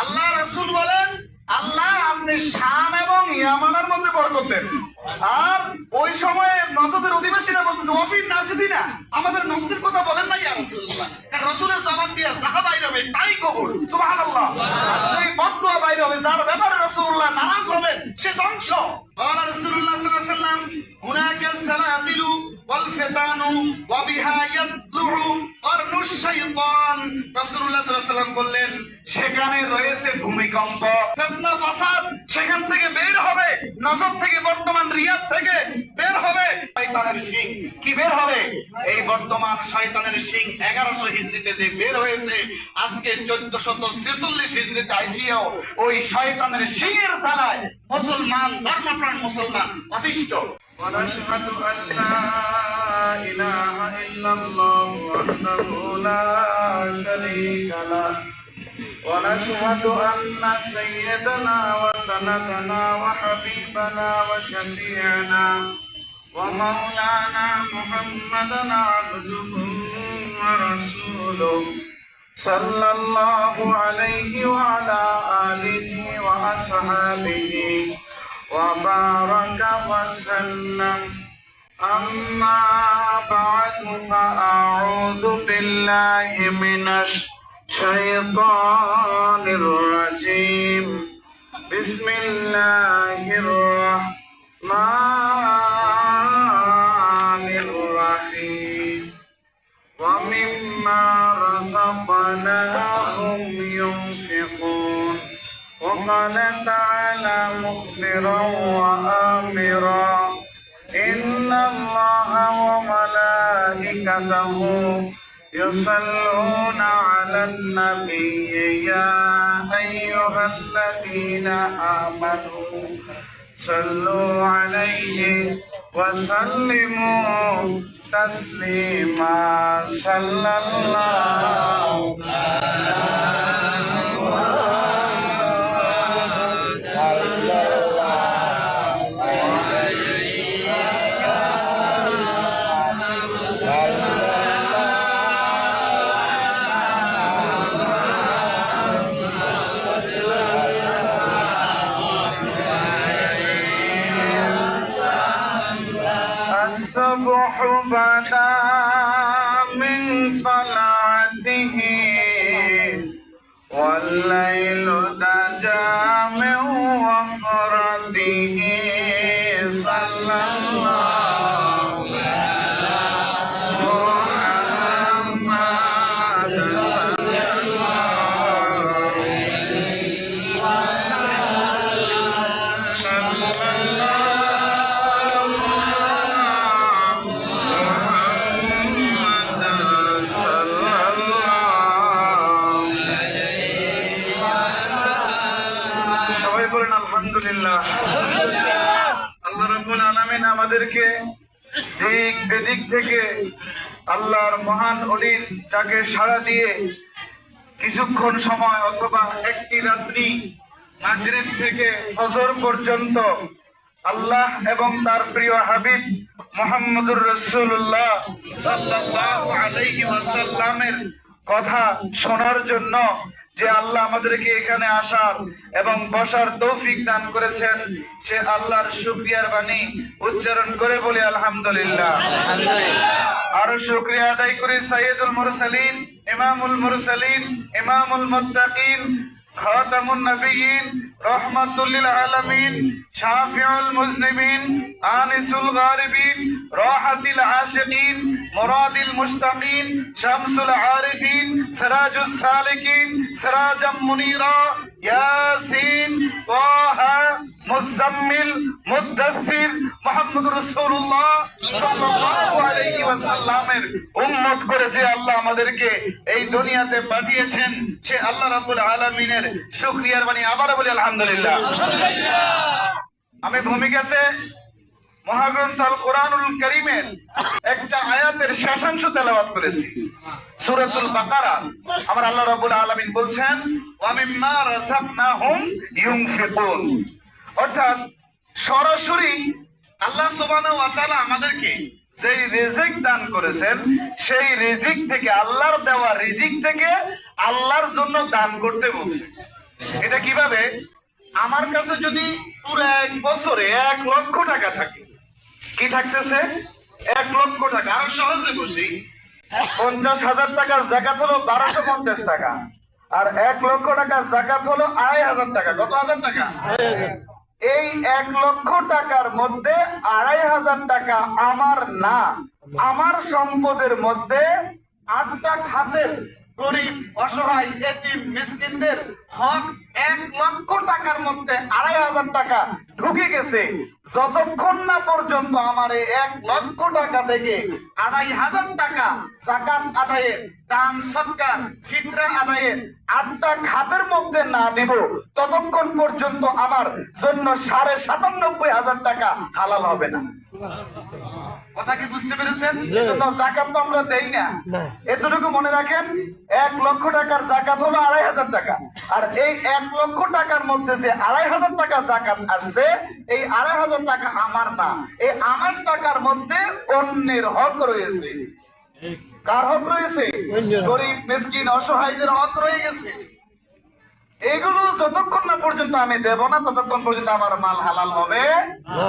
আল্লাহ রসুল বলেন আল্লাহ আপনি শাম এবং ইয়ামানের মধ্যে বরকত দেন। আর ওই সময়ে নজদের অধিবাসীরা বলতেছে, ওয়াফির নাজদিনা, আমাদের নজদের কথা বলেন না ইয়া রাসূলুল্লাহ। কারণ জবান দিয়ে যাহা বাইরে হবে, তাই কবুল। সুবহানাল্লাহ। সেই বদদুয়া বাইরে হবে, যার ব্যাপারে রাসূলুল্লাহ নারাজ হবেন, সে ধ্বংস। আলা রাসূলুল্লাহ সাল্লাল্লাহু আলাইহি ওয়াসাল্লাম, হুনাকা সালাসিলু ওয়াল ফিতানু ওয়া বিহা ইয়াতলু কর্নু শাইতান। রাসূলুল্লাহ সাল্লাল্লাহু বললেন, সেখানে রয়েছে ভূমিকম্প। ফিতনা, ফাসাদ, সেখান থেকে বের হবে, নজর থেকে বর্তমান রিয়াদ থেকে। বের হবে শয়তানের সিং কি বের হবে? এই বর্তমান শয়তানের সিং এগারোশো হিজড়িতে যে বের হয়েছে, আজকে চোদ্দ শত ছেচল্লিশ হিজড়িতে আইসিও ওই শয়তানের সিং এর জ্বালায় মুসলমান, ধর্মপ্রাণ মুসলমান অতিষ্ঠ। ونشهد أن سيدنا وسندنا وحبيبنا وشفيعنا ومولانا محمدا عبده ورسوله صلى الله عليه وعلى آله وأصحابه وبارك وسلم. أما بعد فأعوذ بالله من الشيطان الرجيم. بسم الله الرحمن رزقناهم ينفقون وقال تعالى مخبرا وآمرا إن الله وملائكته يصلون على النبي يا أيها الذين آمنوا صلوا عليه وسلموا تسليما صلى الله الصبح بدا من طلعته আমাদেরকে দিক বেদিক থেকে আল্লাহর মহান অলির যাকে সাড়া দিয়ে কিছুক্ষণ সময় অথবা একটি রাত্রি মাগরিব থেকে ফজর পর্যন্ত আল্লাহ এবং তার প্রিয় হাবিব মোহাম্মদুর রসুল্লাহ সাল্লাহ আলাইহি ওয়াসাল্লামের কথা শোনার জন্য যে আল্লাহ আমাদেরকে এখানে আসার এবং বসার তৌফিক দান করেছেন সে আল্লাহর শুক্রিয়ার বাণী উচ্চারণ করে বলি আলহামদুলিল্লাহ। আরও শুক্রিয়া আদায় করি সাইয়েদুল মুরসালিন ইমামুল মুরসালিন ইমামুল মুত্তাকিন খাতামুন নবিয়িন রহমাতুল আলামিন, শাফিউল মুজনিমিন, আনিসুল গারিবিন, রাহাতিল আশিকিন, মুরাদিল মুস্তাকিন, শামসুল আরিফিন, সিরাজুস সালিকিন, সিরাজাম মুনিরা, ইয়াসিন, তাহা মুজাম্মিল মুহাম্মদুর রাসূলুল্লাহ সাল্লাল্লাহু আলাইহি ওয়াসাল্লামের উম্মত করে যে আল্লাহ আমাদেরকে এই দুনিয়াতে পাঠিয়েছেন সে আল্লাহ রাব্বুল আলামিনের শুকরিয়ার বাণী আবারও বলি আলহামদুলিল্লাহ। আমি ভূমিকাতে মহাগ্রন্থ আল কোরআনুল করিমের একটা আয়াতের শেষাংশ তেলাওয়াত করেছি। সূরাতুল বাকারা। আমার আল্লাহ রাব্বুল আলামিন বলছেন ওয়া মিম্মা রাযাকনাহুম ইউনফিকুন। অর্থাৎ সরাসরি আল্লাহ তাআলা আমাদেরকে যেই রিজিক দান করেছেন, সেই রিজিক থেকে আল্লাহর দেওয়া রিজিক থেকে আল্লাহর জন্য দান করতে বলছে। এটা কীভাবে? আমার কাছে যদি পুরো এক বছরে এক লক্ষ টাকা থাকে, কি থাকতেছে? এক লক্ষ টাকা। আরও সহজে বসি পঞ্চাশ হাজার টাকার জাকাত হলো বারোশো পঞ্চাশ টাকা, আর এক লক্ষ টাকার জাকাত হলো আড়াই হাজার টাকা। কত হাজার টাকা? এই এক লক্ষ টাকার মধ্যে আড়াই হাজার টাকা আমার না। আমার সম্পদের মধ্যে আটটা খাতের গরিব, অসহায়, এতিম, মিসকিনদের হক এক লক্ষ টাকার মধ্যে আড়াই হাজার টাকা ঢুকে গেছে। যতক্ষণ না পর্যন্ত আমার এক লক্ষ টাকা থেকে আড়াই হাজার টাকা জাকাত আদায়ের, দান, সৎকার, ফিতরা আদায়ের আটটা খাতের মধ্যে না দিব, ততক্ষণ পর্যন্ত আমার জন্য সাড়ে সাতানব্বই হাজার টাকা হালাল হবে না। কথা কি বুঝতে পেরেছেন? এজন্য জাকাত তো আমরা দেই না। এতটুকু মনে রাখেন এক লক্ষ টাকার জাকাত হলো আড়াই হাজার টাকা। আর এই এক লক্ষ টাকার মধ্যে যে আড়াই হাজার টাকা জাকাত আসছে এই আড়াই হাজার টাকা আমার না। এই আমার টাকার মধ্যে অন্যের হক রয়েছে। কার হক রয়েছে? গরিব মিসকিন অসহায়দের হক রয়ে গেছে। এগুলো যতক্ষণ না পর্যন্ত আমি দেব না ততক্ষণ পর্যন্ত আমার মাল হালাল হবে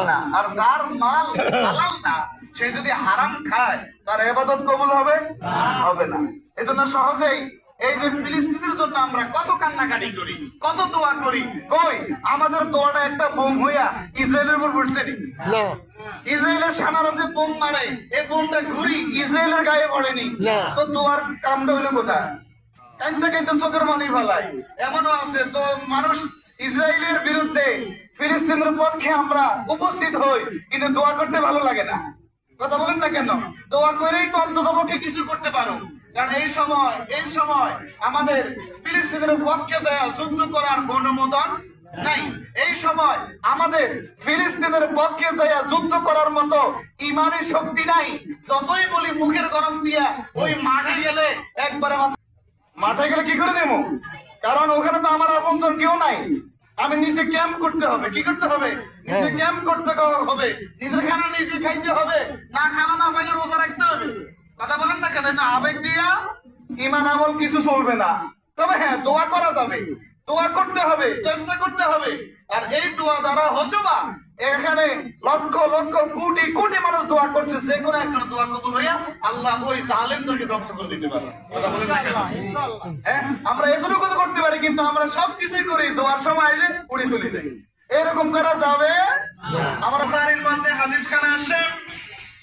না। আর যার মাল হালাল না সে যদি হারাম খায় তার এবাদত কবুল হবে? হবে না। এজন্য সহজেই এই যে ফিলিস্তিনের জন্য আমরা কত কান্নাকাটি করি কত দোয়া করি। কই? আমাদের দোয়াটা একটা বোম হইয়া ইসরায়েলের উপর পড়ছে নি? ইসরায়েলের সেনারা যে বোম মারে এই বোমটা ঘুরি ইসরায়েলের গায়ে পড়েনি তো দোয়ার কামটা হইল কোথায়? কান্দতে কান্দতে চোখের মানি ভালাই এমনও আছে তো মানুষ ইসরায়েলের বিরুদ্ধে ফিলিস্তিনের পক্ষে আমরা উপস্থিত হই কিন্তু দোয়া করতে ভালো লাগে না। কথা বলেন না কেন? দোয়া করেই তো অন্তত পক্ষে কিছু করতে পারো। কারণ এই সময় এই সময় আমাদের ফিলিস্তিনের পক্ষে যায়, যুদ্ধ করার অনুমোদন নাই। এই সময় আমাদের ফিলিস্তিনের পক্ষে যায়, যুদ্ধ করার মতো ইমানি শক্তি নাই। যতই বলি মুখের গরম দিয়া ওই মাঠে গেলে একবারে মাঠে গেলে কি করে দেবো? কারণ ওখানে তো আমার আপনজন কেউ নাই। আমি নিজে ক্যাম্প করতে হবে। কি করতে হবে? নিজে ক্যাম্প করতে হবে। নিজের খানা নিজে খাইতে হবে। না খানা না পাইলে রোজা রাখতে হবে। কথা বলেন না কেন? না আবেগ দিয়া ইমান আমল কিছু চলবে না। তবে হ্যাঁ দোয়া করা যাবে। দোয়া করতে হবে চেষ্টা করতে হবে। আর এই দোয়া দ্বারা হতে বা এখানে লক্ষ লক্ষ, কোটি কোটি মানুষ দোয়া করছে, যে কোনো একজন দোয়া কবুল হইয়া আল্লাহ ওই জালেমদেরকে ধ্বংস করে দিতে পারে। হ্যাঁ আমরা এতটুকু তো করতে পারি, কিন্তু আমরা সব কিছুই করি, দোয়ার সময় আইলে উড়ি চলে যাই। এরকম করা যাবে? আমরা সারির মধ্যে হাদিস খানা আসছে।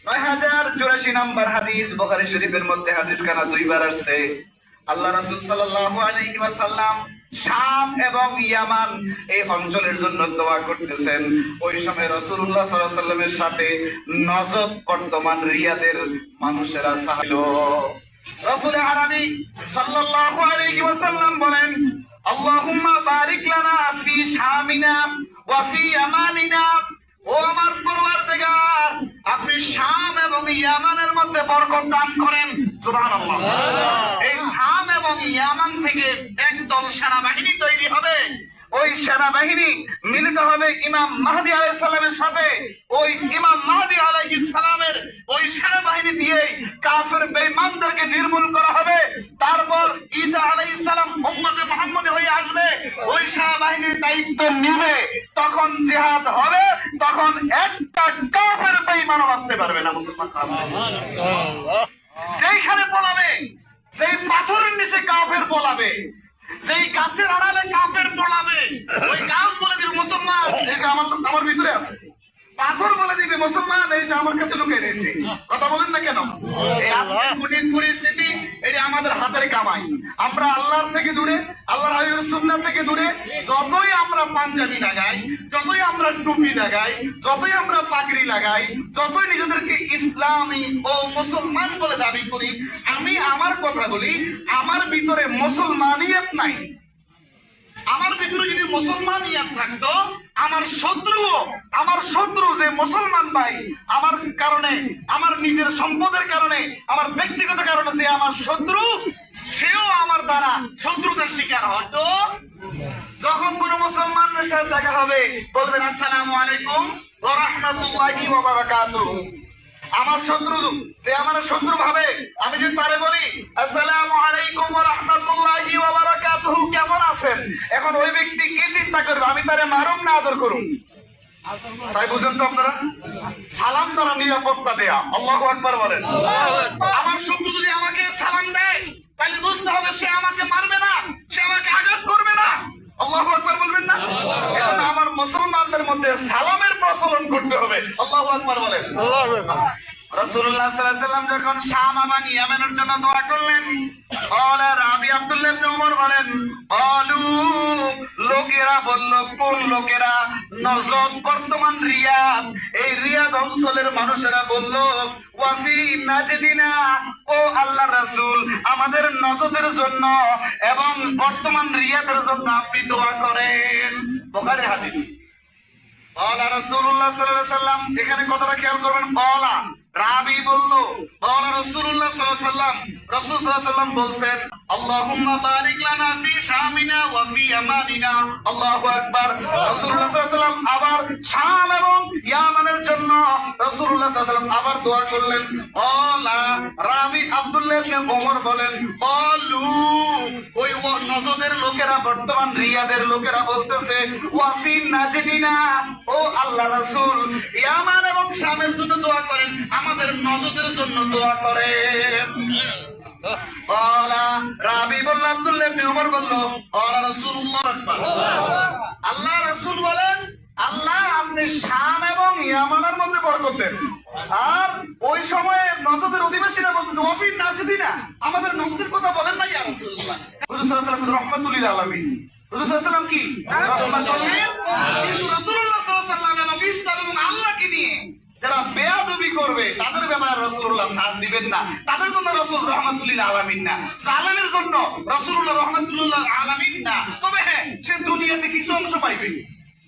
নয় হাজার চুরাশি নাম্বার হাদিস, বখারি শরীফের মধ্যে হাদিস খানা দুইবার আসছে। আল্লাহ রাসূল সাল্লাল্লাহু আলাইহি ওয়াসাল্লাম শাম এবং ইয়ামান এই অঞ্চলের জন্য দোয়া করতেছেন। ওই সময় রসুল্লাহ সাল্লামের সাথে নজদ বর্তমান রিয়াদের মানুষেরা সাহায্য। রসুল আরবি সাল্লাল্লাহু আলাইহি ওয়াসাল্লাম বলেন, আল্লাহুম্মা বারিক লানা ফি শামিনা ওয়া ফি ইয়ামানিনা ও আমার পরওয়ারদিগার আপনি শাম এবং ইয়ামানের মধ্যে বরকত দান করেন। সুবহানাল্লাহ। এই শাম এবং ইয়ামান থেকে একদল সেনাবাহিনী তৈরি হবে। ওই সেনাবাহিনী মিলিত হবে ইমাম মাহদি আলাইহিস সালামের সাথে, ওই ইমাম মাহদি আলাইহিস সালামের ওই সেনাবাহিনী দিয়ে কাফের বেঈমানদেরকে নির্মূল করা হবে। তারপর ঈসা আলাইহিস সালাম উম্মতে মুহাম্মদী হয়ে আসবে, ওই সেনাবাহিনীর দায়িত্ব নিবে। তখন জিহাদ হবে, তখন একটা কাফের বেঈমানও বাঁচতে পারবে না মুসলমান সেইখানে পলাবে সেই পাথরের নিচে কাফের পলাবে সেই গাছের আড়ালে কাফের ওই গাছ বলে দিবে মুসলমান, এই যে আমার আমার ভিতরে আছে। পাথর বলে দিবে মুসলমান, এই যে আমার কাছে লুকিয়ে রয়েছে। কথা বলেন না কেন? এই আজকের কঠিন পরিস্থিতি, এটি আমাদের হাতের কামাই। আমরা আল্লাহর থেকে দূরে, আল্লাহর হাবিবের সুন্নাহ থেকে দূরে, যতই আমরা পাঞ্জাবি লাগাই, যতই আমরা টুপি লাগাই, যতই আমরা পাগড়ি লাগাই, যতই নিজেদেরকে ইসলামী ও মুসলমান বলে দাবি করি, আমি আমার কথা বলি, আমার ভিতরে মুসলমানিয়ত নাই। আমার ভিতরে যদি মুসলমান ইয়াদ থাকতো, আমার শত্রু আমার শত্রু যে মুসলমান ভাই, আমার কারণে, আমার নিজের সম্পদের কারণে, আমার ব্যক্তিগত কারণে সে আমার শত্রু, সেও আমার দ্বারা শত্রুতার শিকার হয়তো যখন কোন মুসলমানের সাথে দেখা হবে, বলবেন, আসসালামু আলাইকুম ওয়া রাহমাতুল্লাহি ওয়া আমার শত্রু যে আমার শত্রু ভাবে আমি যদি তারে বলি আসসালামু আলাইকুম ওয়া রাহমাতুল্লাহি ওয়া বারাকাতুহু কেমন আছেন? এখন ওই ব্যক্তি কি চিন্তা করবে? আমি তারে মারুম না আদর করুম? তাই বুঝেন তো আপনারা? সালাম দ্বারা নিরাপত্তা দেয়া। আল্লাহু আকবার বলেন। আমার শত্রু যদি আমাকে সালাম দেয় তাহলে বুঝতে হবে সে আমাকে মারবে না সে আমাকে আঘাত করবে না। আল্লাহু আকবার বলবেন না? আমার মুসলমানদের মধ্যে সালামের প্রচলন করতে হবে আল্লাহু আকবার বলেন রাসূলুল্লাহ সাল্লাল্লাহু আলাইহি সাল্লাম যখন শাম এবং ইয়ামেনের জন্য দোয়া করলেন قال রাবি আব্দুল্লাহ ইবনে ওমর বলেন অলু লোকেরা বলল কোন লোকেরা নজদ বর্তমান রিয়াদ এই রিয়াদ অঞ্চলের মানুষেরা বলল ওয়াফি নাজদিনা ও আল্লাহ রাসূল আমাদের নজদের জন্য এবং বর্তমান রিয়াদের জন্য আপনি দোয়া করেন বুখারী হাদিস কলা রাসূলুল্লাহ সাল্লাল্লাহু আলাইহি এখানে কথাটা খেয়াল করবেন রাবি বলল রাসূলুল্লাহ সাল্লাল্লাহু আলাইহি বলছেন আল্লাহুম্মা বারিক লানা ফি শামিনা ওয়া ফি আমানিনা আল্লাহু আকবার রাসূলুল্লাহ সাল্লাল্লাহু আবার শাম এবং ইয়ামানের জন্য রাসূলুল্লাহ সাল্লাল্লাহু আবার দোয়া করলেন কলা রাবি আব্দুল্লাহ ইবনে ওমর বলেন অলু ওই নজদের লোকেরা, বর্তমান রিয়াদের লোকেরা বলতেছে, ওয়াফিন নাজদিনা ও আল্লাহ রাসূল ইয়ামান এবং শামের জন্য দোয়া করেন, আমাদের নজদের জন্য দোয়া করে রাবি বলল, আব্দুল্লাহ ইবনে বলল আল্লাহ রসুল আল্লাহ রাসূল বলেন আল্লাহ আপনি শাম এবং ইয়ামানের মধ্যে বরকত দেন। আর ওই সময়ে নজদের অধিবাসীরা বলতেছে নাজদিনা। আমাদের নজদের কথা বলেন না ইয়া রাসূলুল্লাহ। হুজুর সাল্লাল্লাহু আলাইহি আলামিন। হুজুর সাল্লাল্লাহু কি? রাসূলুল্লাহ সাল্লাল্লাহু আলাইহি এবং নিয়ে যারা বেয়াদবি করবে, তাদের ব্যাপারে রসুল্লাহ সাথ দিবেন না। তাদের জন্য রসুল রহমাতুল্লিল আলামিন না। সালেমের জন্য রসুল্লাহ রহমাতুল্লাহ আলামিন না। তবে হ্যাঁ সে দুনিয়াতে কিছু অংশ পাইবে।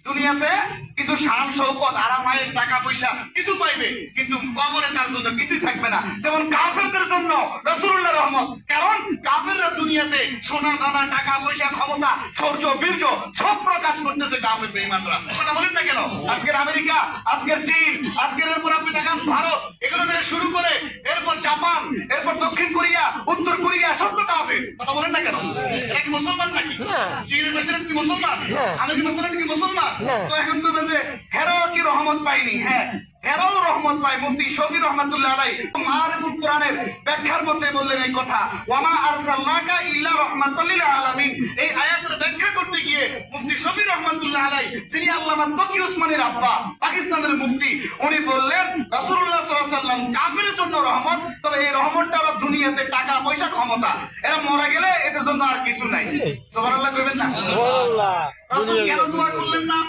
দুনিয়াতে কিছু শান শৌকত আরাম আয়েশ টাকা পয়সা কিছু পাইবে, কিন্তু কবরে তার জন্য কিছুই থাকবে না। যেমন কাফেরদের জন্য রসুল্লাহ রহমত। কারণ কাফেররা দুনিয়াতে সোনা, দানা, টাকা পয়সা, ক্ষমতা, শৌর্য, বীর্য সব প্রকাশ করতেছে কাফের বেঈমানরা। কথা বলেন না কেন? আজকের আমেরিকা, আজকের চীন, আজকের এরপর আপনি দেখান ভারত, এগুলো থেকে শুরু করে এরপর জাপান, এরপর দক্ষিণ কোরিয়া, উত্তর কোরিয়া, সব তো কাফের। কথা বলেন না কেন? এরা কি মুসলমান? নাকি কি প্রেসিডেন্ট কি মুসলমান? তো এখন তো যে হেরো কি রহমত পাইনি? হ্যাঁ হেরো রহমত পাই মুফতি শফি রহমাতুল্লাহ আলাই মারিফুল কোরআনের ব্যাখ্যার মধ্যে বললেন এই কথা ওয়ামা আরসালনাকা ইল্লা রাহমাতাল আলামিন। এই আয়াতের ব্যাখ্যা করতে গিয়ে মুফতি শফি রহমাতুল্লাহ আলাই যিনি আল্লামা তকি ওসমানের আব্বা পাকিস্তানের মুফতি উনি বললেন রাসূলুল্লাহ সাল্লাম কাফেরের জন্য রহমত তবে এই রহমতটা ওরা দুনিয়াতে টাকা পয়সা ক্ষমতা এরা মারা গেলে এদের জন্য আর কিছু নাই সুবহানাল্লাহ কইবেন না রাসূল কেন দোয়া করলেন না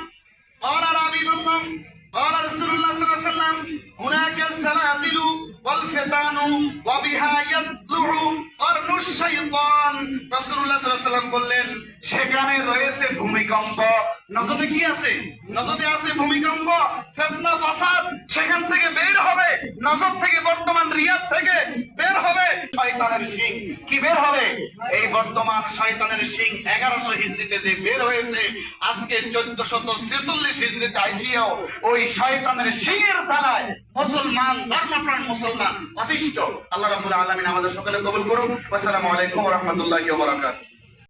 قال رابي بلهم قال رسول الله صلى الله عليه وسلم هناك السلاسل বললেন, সেখানে রয়েছে ভূমিকম্প। নজদে কি আছে? নজদে আছে ভূমিকম্প, ফেতনা, ফাসাদ। সেখান থেকে বের হবে নজদ থেকে বর্তমান রিয়াদ থেকে বের হবে শয়তানের সিং কি বের হবে? এই বর্তমান শয়তানের সিং এগারোশো হিজড়িতে যে বের হয়েছে, আজকে চোদ্দশত ছেচল্লিশ হিজড়িতে আইসিও ওই শয়তানের সিং এর চালায় মুসলমান, ধর্মপ্রাণ মুসলমান, অতিষ্ঠ। আল্লাহ রাবুল আলমিন আমাদের সকলে কবুল করুন আসসালামু আলাইকুম রহমতুল্লাহ বারাকাতুহু।